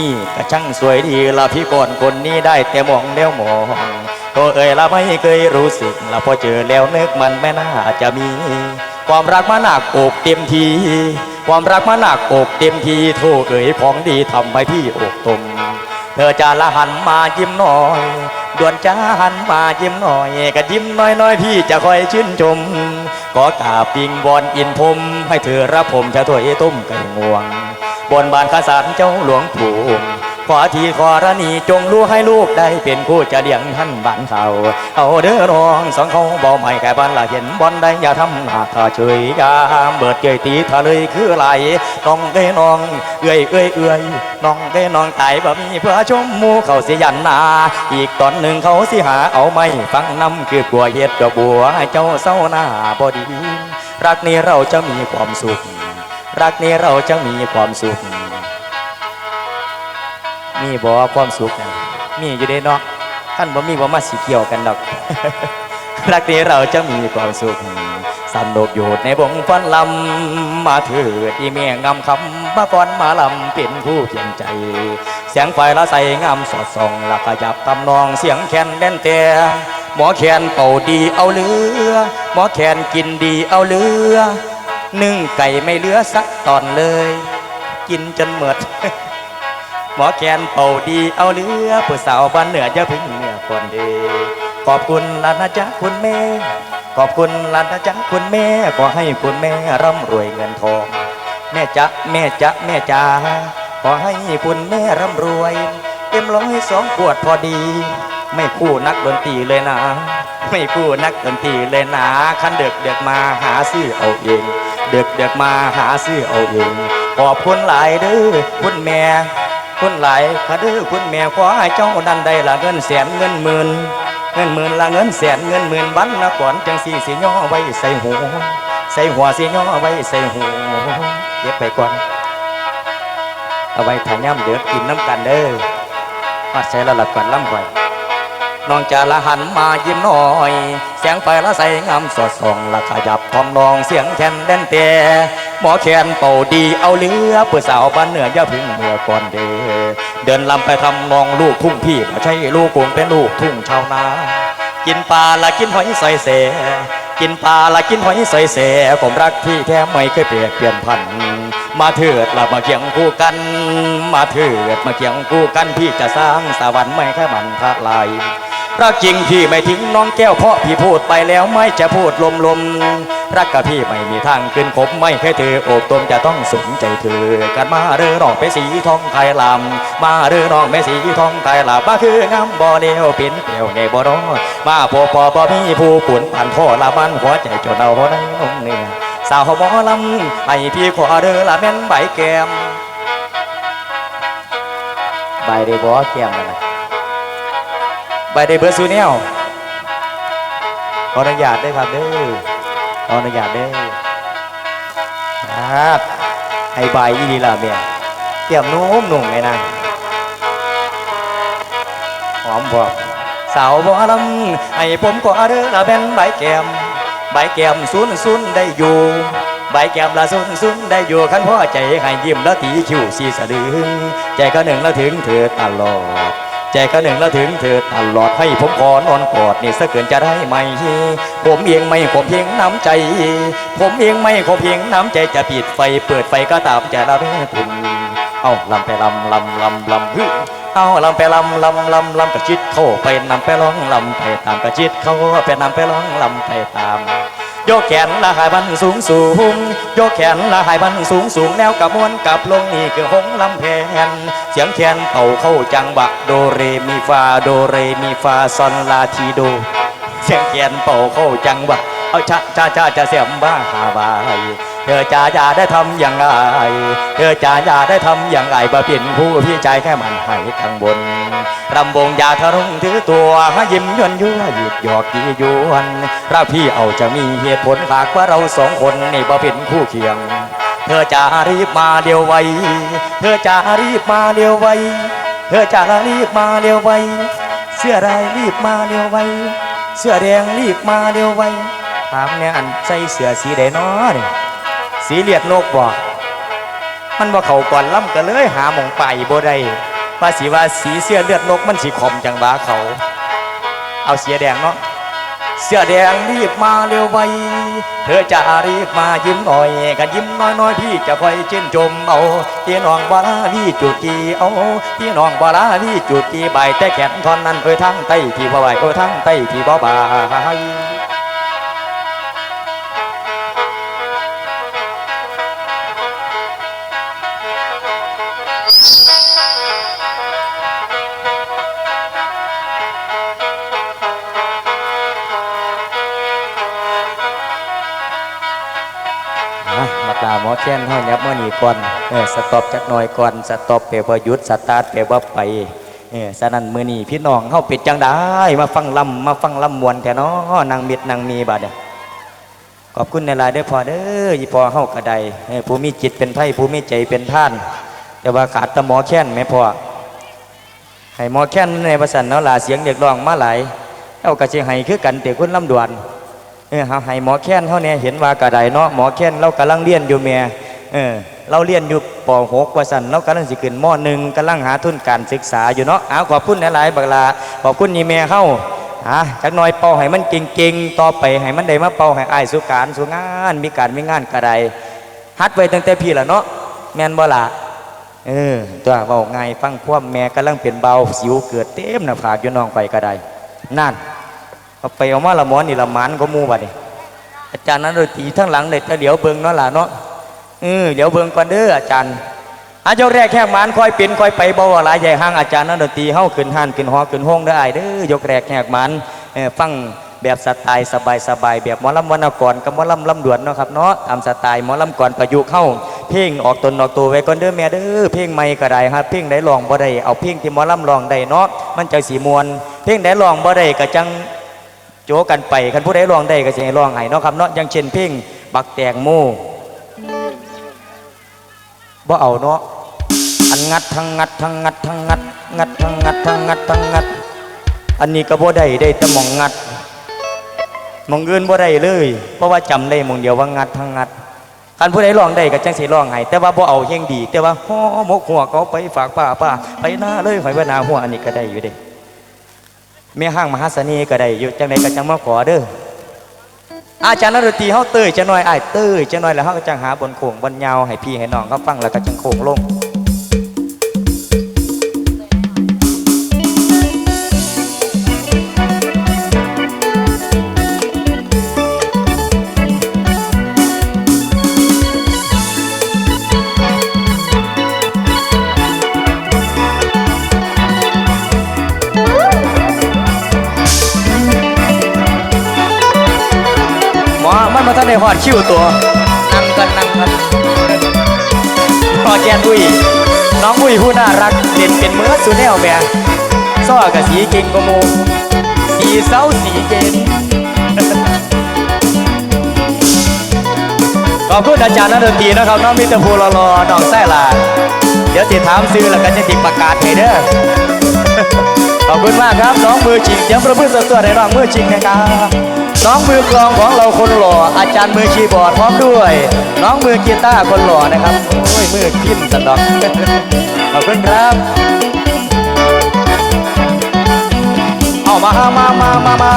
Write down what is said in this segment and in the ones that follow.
นี่ก็ช่างสวยดีละพี่ก่อนคนนี้ได้แต่มองแล้วมองโตเอ่ยละไม่เคยรู้สึกละพอเจอแล้วนึกมันไม่น่าจะมี ความรักมาหนักอกเต็มที ความรักมาหนักอกเต็มทีโทเอ่ยของดีทำให้พี่อกตมเธอจะละหันมายิ้มหน่อยด่วนจะหันมายิ้มหน่อยก็ยิ้มน้อยๆพี่จะคอยชื่นชมขอกราบปิงบอนอินพรมให้เธอรับผมจะถ้วยต้มไก่งวง นบานข้าสารเจ้าหลวงปู่ขอทีขอรณีจงรู้ให้ลูกได้เป็นคู่จะเลี้ยงท่านบ้านเขาเอาเด้อน้องสองเขาบ่ไม่แก่บ้านละเห็นบอลได้อย่าทำหน้าตาเฉยยามเบิดเกยตีทะเลยคือไหลน้องเด้น้องเอ้ยเอ้ยเอ้ยน้องเด้น้องตายบ่มีเพื่อชมมูเขาเสิยันนา อีกตอนหนึ่งเขาสิหาเอาไม่ฟังน้ำคือกลัวเฮ็ดดอกบัวให้เจ้าเศร้าหน้าบ่ดี รักนี้เราจะมีความสุข รักนี้เราจะมีความสุข มีบ่ความสุข มีอยู่ในเนาะท่านบ่มีบ่มาสิเกี่ยวกันดอก รักนี้เราจะมีความสุขสนุกอยู่ในวงฟันลำมาเถิดอีเมียงามคำมาก่อนมาลำเป็นผู้เพียงใจ เสียงไฟละใสงามสอดส่องละขยับทำนองเสียงแคนแดนแต่หมอแคนเป่าดีเอาเรือ หมอแคนกินดีเอาเรือ นึ่งไก่ไม่เหลือสักตอนเลย กินจนหมด หมอแคนเป่าดีเอาเรือผู้สาวบ้านเหนือจะพึ่งเหนือคนเดขอบคุณลานะจ๊ะคุณแม่ ขอบคุณลานะจ๊ะคุณแม่ขอให้คุณแม่ร่ำรวยเงินทอง แม่จ๊ะแม่จ๊ะแม่จ๋าขอให้คุณแม่ร่ำรวยเต็มร้อยสองขวดพอดี ไม่คู่นักดนตรีเลยนะ ไม่คู่นักดนตรีเลยนะคันเด็กเด็กมาหาซื้อเอาเอง เด็กเด็กมาหาซื้อเอาเองขอบคุณหลายเด้อคุณแม่คุณหลายขะเด้อคุณแม่ขอให้เจ้านั้นได้ละเงินแสนเงินหมื่นเงินหมื่นละเงินแสนเงินหมื่นบันละก่อนจังสีสิย่อไว้ใส่หูใส่หัวสิย่อไว้ใส่หูเก็บไปก่อนเอาไว้ถ่ายย่ำเดือดกินน้ำกันเด้อมาใช้ละหลับก่อนล่ำก่อน น้องจะละหันมายิ้มหน่อย เสียงไฟละใสงามสดส่องละขยับทองนองเสียงแคนเด่นเตะหมอแคนเป่าดีเอาเรือเพื่อสาวบ้านเหนือย่าพึ่งเมื่อก่อนเดเดินลำไปทำนองลูกทุ่งพี่ไม่ใช่ลูกกรุงเป็นลูกทุ่งชาวนา กินปลาละกินหอยใส่เสกินปลาละกินหอยใส่เสผมรักพี่แท้ไม่เคยเปลี่ยนเปลี่ยนพันมาเถิดละมาเคียงคู่กัน มาเถิดมาเคียงคู่กันพี่จะสร้างสวรรค์ไม่แค่มันทลาย รักจริงพี่ไม่ทิ้งน้องแก้วเพราะพี่พูดไปแล้วไม่จะพูดลมลมๆรักกับพี่ไม่มีทางขึ้นผมไม่เคยเธอโอบตมจะต้องสนใจเธอกันมาเรือน้องไปสีทองไทยลำมาเรือน้องไปสีทองไทยลำมาคืองามบ่อเดียวเป็นเดียวในบ่รอมาพอพอพอพี่ผู้ปุ่นผ่านท่อละมันหัวใจจนเอาในนงเนี่ยสาวหมอลำให้พี่ขอเด้อละแม่นใบแก้มใบได้บ่แก้มนะ ใบได้เบอร์ซูเนียลขออนุญาตเด้ครับเด้อขออนุญาตเด้อครับให้ใบอีนี่ล่ะแม่เตรียมนุ่มนุ่มไงนะหอมพอกสาวหมอลำให้ผมขอเด้อละแม่นใบแก้มใบแก้มซุนซุนได้อยู่ใบแก้มละซุนซุนได้อยู่ขันพ่อใจให้ยิ้มแล้วตีคิ้วสีสะดึงใจก็หนึ่งแล้วถึงเธอตลอด ใจก็หนึ่งแล้วถึงเธอตลอดให้ผมขอนอนกอดนี่สักเกินจะได้ไหม ผมเองไม่ขอเพียงน้ำใจ ผมเองไม่ขอเพียงน้ำใจจะปิดไฟ เปิดไฟก็ตามใจละแม่คุณเอาลำไปลำลำลำลำฮึเอาลำไปลำลำลำลำกระจิตเข้าไปนำไปร้องลำไปตามกระจิตเข้าไปนำไปร้องลำไปตาม โยกแขนละหายบันสูงสูงโยกแขนละหายบันสูงสูงแนวกับมวนกับลงนี่คือหงลำแพนเสียงแขนเป่าเข้าจังหวะโดเรมีฟาโดเรมีฟาซอนลาทีโด เสียงแขนเป่าเข้าจังหวะเอาชะชะชะจะเสียมบ้าหาบาย เธอจะอย่าได้ทำอย่างไรเธอจะอย่าได้ทำอย่างไรบ่เป็นผู้พี่ใจแค่มันให้ข้างบนรำวงยาทะรุงถือตัวห้ยิ้มยวนยั่วหยุดหยอกยียวนเราพี่เอาจะมีเหตุผลหากว่าเราสองคนนี่บ่เป็นคู่เคียง เธอจะรีบมาเดียวไว เธอจะรีบมาเดียวไว เธอจะรีบมาเดียวไว เสื้อลายรีบมาเดียวไว เสื้อแดงรีบมาเดียวไวถามเนี่ยอันใส่เสื้อสีแดงน้อนี่ย สีเลียดนกบ่มันบ่เขาก่อนล่ำก็เลยหาหมองไปบ่ได้ว่าสิว่าสีเสื้อเลือดนกมันสิขมจังหวาเขา เอาเสียแดงเนาะเสื้อแดงรีบมาเร็วไวเธอจะรีบมายิ้มหน่อยกันยิ้มน้อยน้อยๆพี่จะคอยชื่นชมเอาพี่น้องบาลาพี่จุดจีเอาพี่น้องบาลาพี่จุดจีใบแต่แขนท่อนนั้นเอ้ยทั้งไตที่บ่ไหวเอ้ยทั้งไตที่บ่บาย ตาหมอแค้นเฮายับเมื่อนีก่อนเออสต็อปจักหน่อยก่อนสต็อปแปลวหยุดสตาร์ทแปลวไปเออฉะนั้นมื้อนีพี่น้องเฮาป็ดจังได้มาฟังลำมาฟังลำมวนแท้เนาะนางม็ดนางมีบาดเนี่ยขอบคุณในลายๆเด้อพ่อเด้ออีพ่อเฮาก็ได้ผู้มีจิตเป็นไผผู้มีใจเป็นท่าน แต่ว่าขาดตะหมอแค้นแม่พอให้หมอแค้นในประสันเนาะล่ะเสียงเรียกร้องมาหลายเฮาก็สิให้คือกันแต่คุณลำดวน ออเฮาให้หมอแค้นเขาเนี่ยเห็นว่ากระไดเนาะหมอแค้นเรากำลังเรียนอยู่เมียเออเราเรียนอยู่ป .6 ว่าสันเรากำลังสิขึ้นม .1 กำลังหาทุนการศึกษาอยู่เนาะเอาขอบคุณหลายๆบักลาขอบคุณนี่แม่เฮาอะจักน่อยเป่าให้มันเก่งๆ ต่อไปให้มันได้มาเป่าให้อ้ายสุการสุงานมีการมีงานกระไดฮัดไว้ตั้งแต่พี่ละเนาะแม่นบ่ละเออตัวเว้าง่ายฟังควมแม่กำลังเป็นเบาสิวเกิดเต็มหน้าผากอยู่น้องไปกระไดนั่น เอาไปเอามาละหมอนี่ละหมันก็มูบัดนี่อาจารย์นั้นโดนตรีทั้งหลังเลยแต่เดี๋ยวเบิ่งเนาะล่ะเนาะเออเดี๋ยวเบิ่งก่อนเด้ออาจารย์อาเจ้าแรกแค่หมันค่อยเป็นค่อยไปบ่าหลายใหญ่ห้างอาจารย์นั้นโดนตรีเฮาขึ้นห้านขึ้นหอขึ้นห้องเด้ออ้เด้อยกแรกแขกหมันเออฟังแบบสไตล์สบายๆแบบหมอลำวรรณกรกับหมอลำลำดวนเนาะครับเนาะตามสไตล์หมอลำก่อนประยุกต์เข้า เพลงออกตนออกตัวไว้ก่อนเด้อแม่เด้อเพลงใหม่ก็ได้ครับเพลงใดร้องบ่ได้เอาเพลงที่หมอลำร้องได้เนาะมันจะสีมวนเพลงใดร้องบ่ได้ก็จัง โจกันไปคันผู้ใดร้องได้ก็สิให้ร้องให้เนาะครับเนาะอย่างเช่นเพลงบักแตงโมบ่เอาเนาะอันงัดทั้งงัดทั้งงัดทั้งงัดงัดทั้งงัดทั้งงัดทั้งงัด อันนี้ก็บ่ได้ได้แต่หมองงัดหมองเงินบ่ได้เลย เพราะว่าจำได้มองเดียวว่างัดทั้งงัดคันผู้ใดร้องได้ก็จังสิร้องให้แต่ว่าบ่เอาเฮงดี แต่ว่าฮ้อหมกหัวเขาไปฝากป้าป้าไปหน้าเลยหอยว่าหน้าหัวอันนี้ก็ได้อยู่เด้ แม่ห้างมหาเสนีก็ได้อยู่จังใดก็จังมาขอเด้ออาจารย์นรตีเฮาเตยจะหน่อยอ้ายเตยจะหน่อยแล้วเฮาก็จังหาบนโขงบนยาวให้พี่ให้น้องเขาฟังแล้วก็จังโขงลง มอมันมาทันได้ฮอดคิวตัวนั่งกันนั่งกันพอแกนอุ้ยน้องอุ้ยผู้น่ารักเด่นเป็นเมือสุดแนวแม่ซ้อกับสีเก่งกว่าหมูสีเศร้าสีเก่งขอบคุณอาจารย์นักดนตรีนะครับน้องมิตรภูรอรอน้องแซ่ลาเดี๋ยวสิถามซื้อแล้วกันจะติดประกาศให้เด้อขอบคุณมากครับน้องมือจริงเดี๋ยวประพฤติตัวในน้องมือจริงนะครับ น้องมือกลองของเราคนหล่อ อาจารย์มือคีย์บอร์ดพร้อมด้วย น้องมือกีตาร์คนหล่อนะครับโอ้ยมือพินสันดอกขอบคุณครับ เอามามามามามา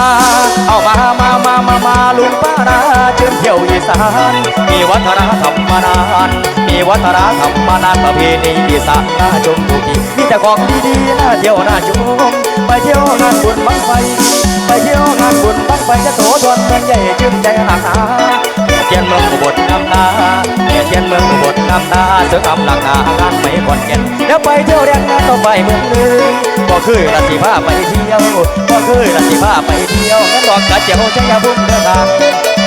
เอามามามามามาลุงป้านาเชิญเที่ยวอีสานมีวัฒนธรรมมานานมีวัฒนธรรมมานานประเพณีอีสานน่าชมทุกทีมีแต่ของดีๆน่าเที่ยวน่าชมไปเที่ยวงานบุญบังไฟไปเที่ยวงานบุญ บังไฟจะโถทวนเมืองใหญ่ชื่นใจหนักหนาเทียนเมืองอุบลงามตาเทียนเมืองอุบลงามตาเสือกำหลังนางานไม่ก่อนแก่นแล้วไปเที่ยวเรียนงานต่อไปเมืองเลยก็คือราศีผ้าไปเที่ยวก็คือราศีผ้าไปเที่ยวงั้นบอกกะเจียวใจยาบุญเดินทาง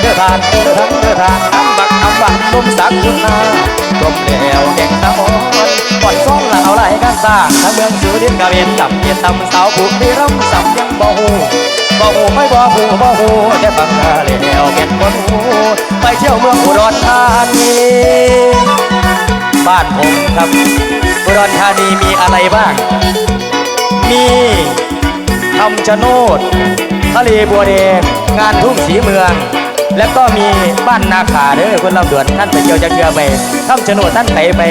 เดินทางเดินทางเดินทางน้ำบักน้ำบักลมสักขึ้นาลมแล้วแก่งตะมอนก่อนซ่องละเอาไหลกันสร้างทั้งเมืองสุรินทร์กะเวนกับเกียรติตำสาวผูกที่ร่ำสับยังบ่หู บ่หูไม่บ่หูบ่หูแต่ฟังหน้าแล้วแก่นบ่หูไปเที่ยวเมืองอุดรธานีบ้านผมครับอุดรธานีมีอะไรบ้าง มีคำชะโนดทะเลบัวแดงงานทุ่งสีเมือง แล้วก็มีบ้านนาขาเด้อคนลำดวนท่านไปเที่ยวจะเที่ยวไปข้ามชะโนดท่านไปไป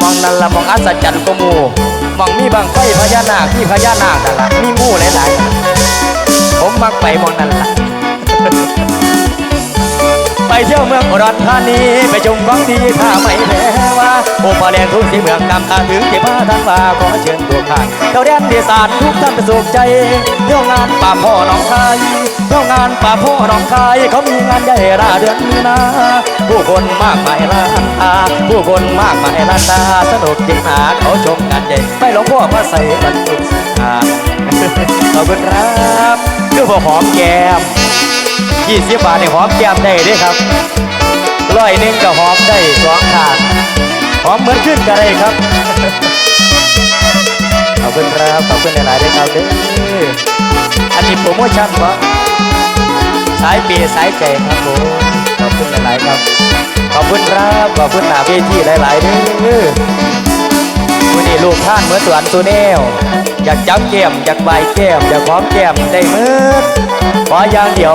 มองนั่นละมองอัศจรรย์กมู มองมีบางไฟพญานาคที่พญานาคนั่นละมีหมู่หลายๆผมมักไปมองนั่นละไปเที่ยวเมืองอุดรธานีไปชมของดีข้าไม่แพ้ว่าโอปาแดงทุกสีเมืองนำทางถึงที่พาทางว่าขอเชิญตัวข้างเจ้าแดนดีสานทุกท่านประสบใจเที่ยวงานป่าพ่อหนองคาย เที่ยวงานป่าพ่อหนองคายเขามีงานใหญ่ราเดือนมีนาผู้คนมากมายล้านตาผู้คนมากมายล้านตาสนุกจริงหาเขาชมงานใหญ่ไปหลวงพ่อมาใส่บรรทุกสินค้าขอบคุณครับคือพอหอมแก้มยี่สิบบาทในหอมแก้มได้ด้วยครับร้อยหนึ่งก็หอมได้สองทางหอมเหมือนขึ้นกันเลยครับขอบคุณครับขอบคุณหลายๆด้วยครับเด้ออันนี้โปรโมชั่นวะ สายเปียสายใจครับผมขอบคุณหลาย ๆ ครับ ขอบคุณครับขอบคุณหนาเวทีหลายๆเด้อวันนี้ลูกท่านเหมือนสวนตูแนวอยากจับแก้มอยากใบายแก้มอยากหอมแก้มได้เมื่อขออย่างเดียว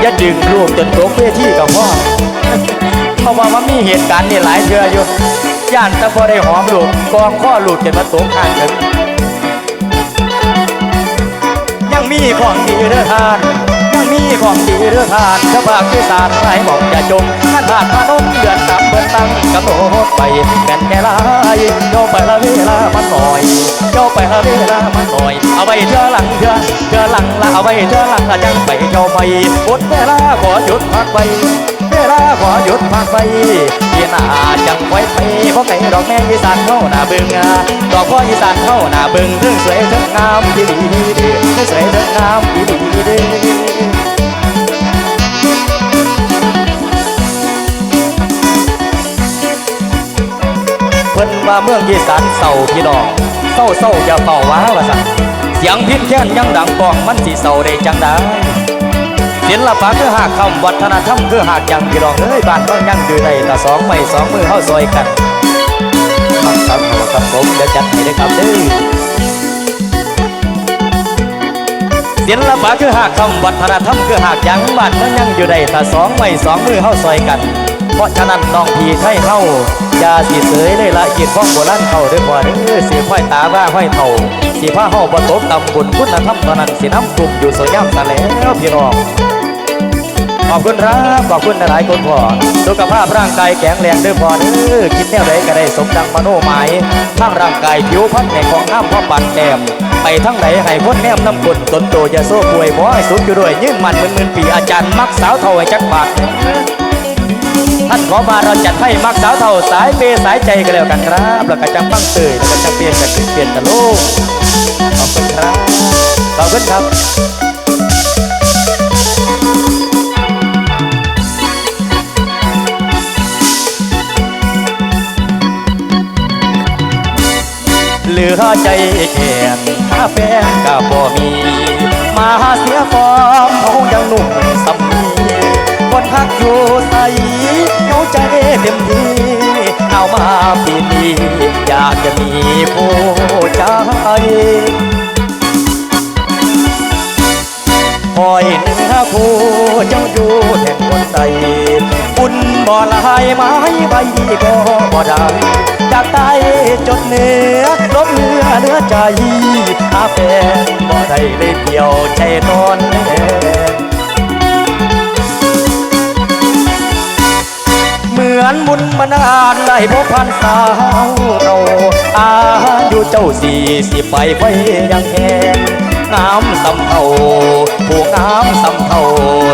อย่าดึงลูกจนตกเวทีกับพ่อเพราะว่ามันมีเหตุการณ์นี่หลายเทื่ออยู่ย่านต่พอได้หอมลูกกองข้อลูกจนมาตกข้างกันยังมีของดีเด้อทาน มีของดีเด้อทานจ้าภาพที่สารไห้บอกอย่าจมท่านผ่านมานมเดือนสามเดือนตั้งกำหนดไปแม่นแค่ลายโยไปละเวลามันหน่อยโยไปละเวลามันหน่อย เอาไว้เทื่อหลังเทื่อเทื่อหลังละเอาไว้เทื่อหลังละยังไปโยไปหมดเวลาขอหยุดพักไปเวลาขอหยุดพักไปเยียนาจังไว้ไปเพราะไก่ดอกแม่อีสานเข้าหน้าบึงอะดอกพ่ออีสานเข้าหน้าบึงเรื่องสวยเรื่องงามดีดีดีดีเรื่องสวยเรื่องงามดีดีดี เพิ่นว่าเมืองอีสานเศร้าพี่น้องเศร้าเศร้าอย่าเฝ้าว้าว่าสั่นเสียงพินแค้นยังดังกองมันสิเศร้าได้จังได้ศิลปะคือหากคำวัฒนธรรมคือหากยังพี่น้องเอ้ยบ้านก็ยังอยู่ในแต่สองไม่สองมือเข้าซอยกันมักสามหัวกับผมเดี๋ยวจัดให้ได้ครับเด้อศิลปะคือหากคำวัฒนธรรมคือหากยังบ้านก็ยังอยู่ในแต่สองไม่สองมือเข้าซอยกัน เพราะฉะนั้นน้องพี่ไทยเฮาอย่าสิเสยเลยละเกียรติของโบราณเขาด้อพ่เด้อสิห้อยตาว่าห้อยเท่าสิผ้าเฮาบ่ตกต่ำบุญคุณธรรมตอนนั้นสิน้ำกลุ่มอยู่สวยงามซะแล้วพี่น้องขอบคุณครับขอบคุณหลายคนพ่อสุขภาพร่างกายแข็งแรงด้อพ่อเด้อคิดแนวใดก็ได้สมดังมโนหมายทั้งร่างกายผิวพรรณในของน้ำพ่อปันแก้มไปทั้งไหนให้พ้นแนมน้ำกลตนโตอย่าโซ่ป่วยบ่ให้สุขอยู่ด้วย ยืนมันเหมือนหมื่นปีอาจารย์มักสาวเท่าไอ้จักบาท ท่านขอมาเราจัดให้มักสาวเท่าสายเปสายใจกันแล้วกันครับแล้วก็จังฟังเตยแล้วก็จังเปลี่ยนกันเปลี่ยนกันโลกขอบคุณครับขอบคุณครับเหลือใจแข็งหาแฟนก็บ่มี มาเสียฟอร์มเขายังหนุ่มสำนีคน พักอยู่ใสเอาใจเต็มที่เอามาปีนี้อยากจะมีผู้ใจคอยเนื้อคู่เจ้าอยู่แห่งคนใดบุญบ่ลายไม้ใบก็บ่ได้จากใต้จดเหนือลบเนื้อเนื้อใจหาแฟนบ่ได้เลยเดียวใจนอนแมือนบุญมานานได้พบพันสาวเราอายุเจ้าสี่สิบไปไฟยังแหงงามสำเทาผู้งามสำเทา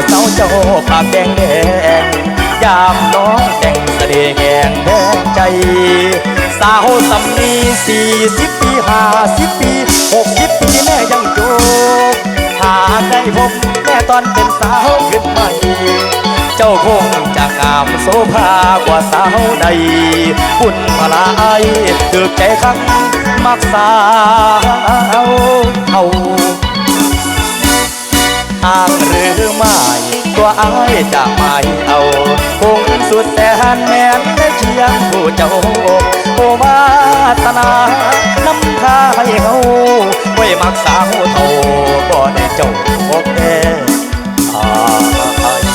เจ้าเจ้าปากแดงแดงยามน้องแต่งเสด็จแหงแดงใจ สาวสำนีสี่สิบปีห้าสิบปีหกสิบปีแม่ยังโจกหาได้พบแม่ตอนเป็นสาวขึ้นใหม่ เจ้าคงจะงามโสภากว่าสาวใดบุญพลายถือใจคักมักสาวเอาอ้างหรือไม่ตัวอายจะไม่เอาคงสุดแสนแม่นได้เคียงผู้เจ้าโอวาตนาน้ำพาให้เฮาไว้มักสาวเท่าบ่ได้เจ้าพบแน่อาย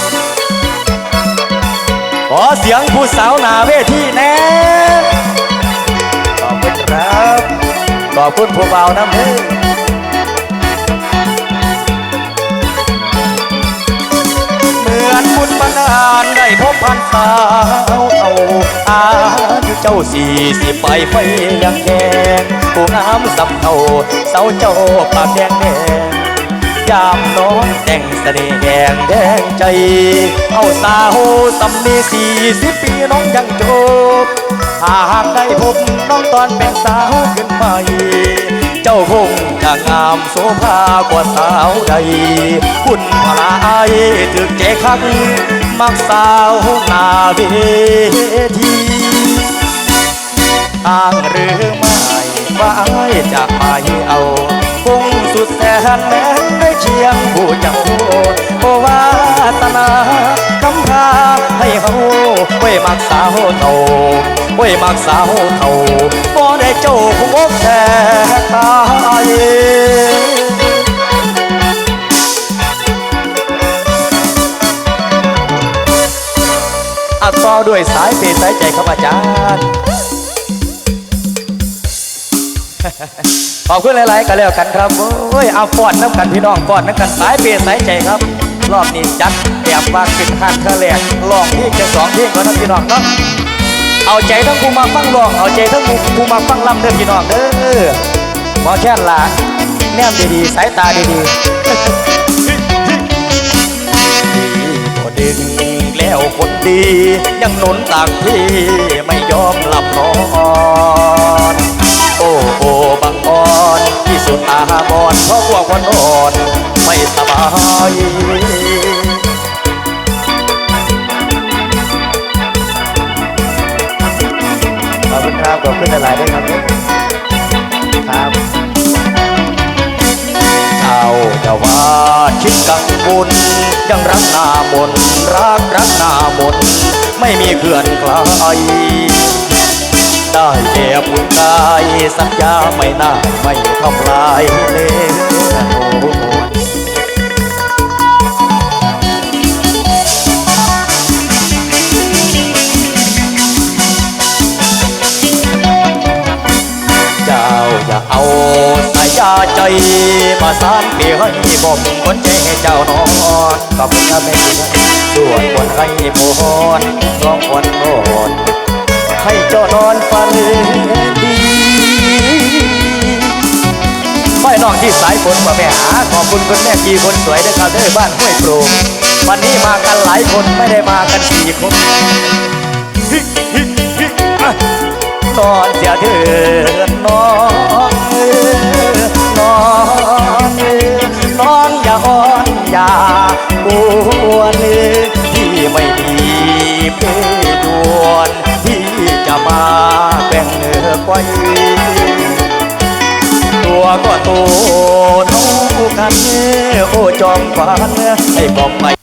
อเสียงผู้สาวหนาเวทีแน่ขอบคุณครับขอบคุณผู้เบาน้ำเด้เหมือนบุญบันาลได้พบพันสาวเอาอายุเจ้าสี่สิบไปไฟยังแดงผู้งามสำเทาสาวเจ้าปากแดงแดง ยามน้องแต่งเสน่ห์แดงแดงใจ เอาสาวสำนีสี่สิบปีน้องยังจบหากได้พบน้องตอนเป็นสาวขึ้นใหม่เจ้าคงจะงามโสภากว่าสาวใด คุณพลายถึกเจคัก มักสาวหน้าเวทีอ้างหรือไม่ว่าไอ้จะไปเอา คงสุดแสนแม้ได้เชียงผู้เจ้าโอวาสนากำพาให้เฮาไว้มักสาวเท่าไว้มักสาวเท่าบ่ได้เจ้าคงอกแท้ตายอัดต่อด้วยสายเปย์สายใจครับอาจารย์ ขอบคุณหลายๆกันแล้วกันครับโอ้ยเอาฟอนน้ำกันพี่น้องฟอนน้ำกันสายเปย์สายใจครับ รอบนี้จัดแบบว่าขึ้นหันเทะเลกลองที่จะสองที่ก่อนนะพี่น้องเนาะเอาใจทั้งผู้มาฟังร้อง เอาใจทั้งผู้ผู้มาฟังลำเด้อพี่น้องเด้อหมอแค่นละแนมดีๆ สายตาดีๆดีก็ดึงแล้วคนดี ยังหนุนต่างพี่ไราะว่าคนนอ่อนไม่สบายขอบคุณครับขอบคุณหลายๆด้วยครับครับเอาแต่ว่าคิดกังวลยังรักหน้ามนรักรักหน้ามนไม่มีเขื่อนไกล ได้แก่บุญกายสัญญาไม่น่าไม่ทำลายเนื้อโน้นเจ้าอย่าเอาสายยาใจมาสานเปียให้ผมคนใจเจ้านอนขอบคุณครับแม่ดีนส่วนคนให้พรร้องคนนอน ให้เจ้านอนฝันดีไม่น้องที่สายฝนมาแม่หาขอบคุณคุณแม่กีคนสวยด้วยครับเด้อบ้านห้วยโปร่งวันนี้มากันหลายคนไม่ได้มากันสี่คนนอนเสียเถิดนองเอ้ยน้องเอ้ยน้องอย่าอ่อนอย่าปวนเอ้ยที่ไม่มีเพดวน ที่จะมาแบ่งเนื้อก้อยตัวก็โตน้องกันโอ้จอมฝันให้บอกไป